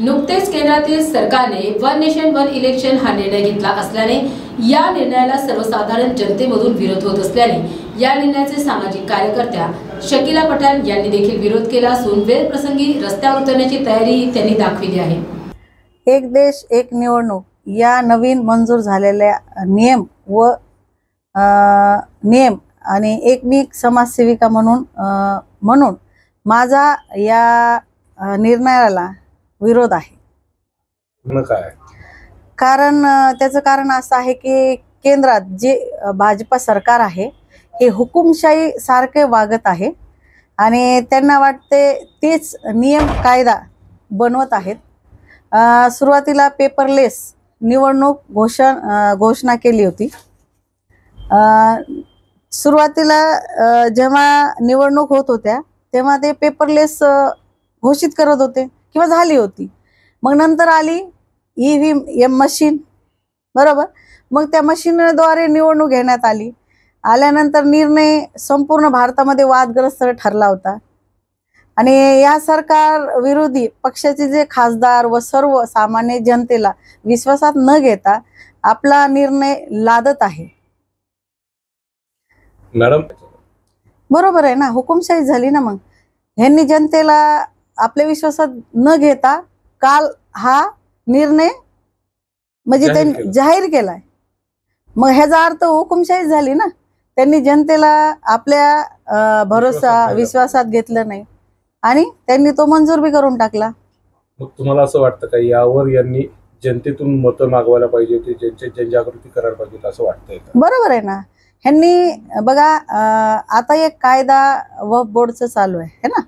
नुकतेच केंद्रातील सरकारने वन नेशन वन इलेक्शन हा निर्णय घेतला असल्याने या निर्णयाला सर्वसाधारण जनतेमधून विरोध होत असल्याने या निर्णयाचे सामाजिक कार्यकर्त्या शकिला पठाण यांनी देखील विरोध केला असून वेळ प्रसंगी रस्त्यावर उतरण्याची तयारी त्यांनी दाखविली आहे. एक देश एक निवडणूक या नवीन मंजूर झालेल्या नियम व नियम आणि एक मी समाजसेविका म्हणून म्हणून माझा या निर्णयाला विरोध आहे. काय कारण त्याचं कारण असं आहे की केंद्रात जे भाजपा सरकार आहे हे हुकुमशाही सारखे वागत आहे आणि त्यांना वाटते तेच नियम कायदा बनवत आहेत. सुरुवातीला पेपरलेस निवडणूक घोषण घोषणा केली होती. सुरुवातीला जेव्हा निवडणूक होत होत्या तेव्हा ते पेपरलेस घोषित करत होते. किंवा झाली होती. मग नंतर आली ई व्ही एम मशीन बरोबर? मग त्या मशीनद्वारे निवडणूक घेण्यात आली. आल्यानंतर निर्णय संपूर्ण भारतामध्ये वादग्रस्त ठरला होता. आणि या सरकार विरोधी पक्षाचे जे खासदार व सर्व सामान्य जनतेला विश्वासात न घेता आपला निर्णय लादत आहे. मॅडम? बरोबर आहे ना? हुकुमशाही झाली ना मग. ह्यांनी जनतेला आपल्या विश्वासात न घेता काल हा निर्णय म्हणजे जाहीर त्यांनी. जाहीर केलाय. मग ह्याचा अर्थ हुकुमशाही झाली ना? त्यांनी जनतेला आपल्या भरोसा विश्वासात घेतलं नाही. आणि त्यांनी तो मंजूर बी करून टाकला. मग तुम्हाला असं वाटतं का यावर यांनी जनतेतून मतं मागवायला पाहिजे होती जनचे जनजागृती करायला पाहिजे असं वाटतंय बरोबर आहे ना. ह्यांनी बघा आता एक कायदा वफ बोर्डचं चालू आहे है ना?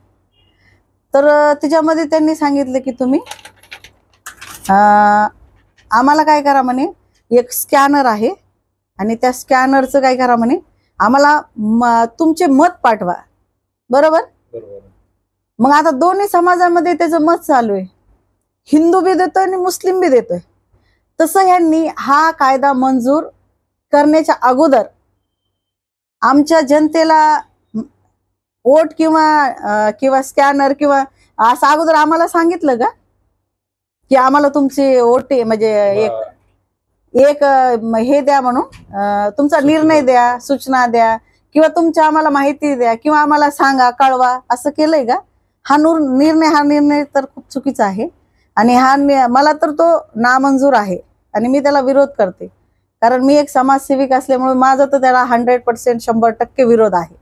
तर त्याच्यामध्ये त्यांनी सांगितलं की तुम्ही आम्हाला काय करा म्हणे एक स्कॅनर आहे आणि त्या स्कॅनरचं काय करा म्हणे आम्हाला तुमचे मत पाठवा. बरोबर? बरोबर. मग आता दोन्ही समाजामध्ये त्याचं मत चालू आहे. हिंदू बी देतोय आणि मुस्लिम बी देतोय. तसं ह्यांनी हा कायदा मंजूर करण्याच्या अगोदर आमच्या जनतेला वोट किंवा किंवा स्कॅनर किंवा असं अगोदर आम्हाला सांगितलं का? की आम्हाला तुमची वोटे म्हणजे एक एक हे द्या म्हणून तुमचा निर्णय द्या सूचना द्या किंवा तुमच्या आम्हाला माहिती द्या किंवा आम्हाला सांगा कळवा असं केलंय का? हा नूर निर्णय हा निर्णय तर खूप चुकीचा आहे. आणि हा मला तर तो नामंजूर आहे आणि मी त्याला विरोध करते. कारण मी एक समाजसेविक असल्यामुळे माझा तर त्याला हंड्रेड पर्सेंट शंभर टक्के विरोध आहे.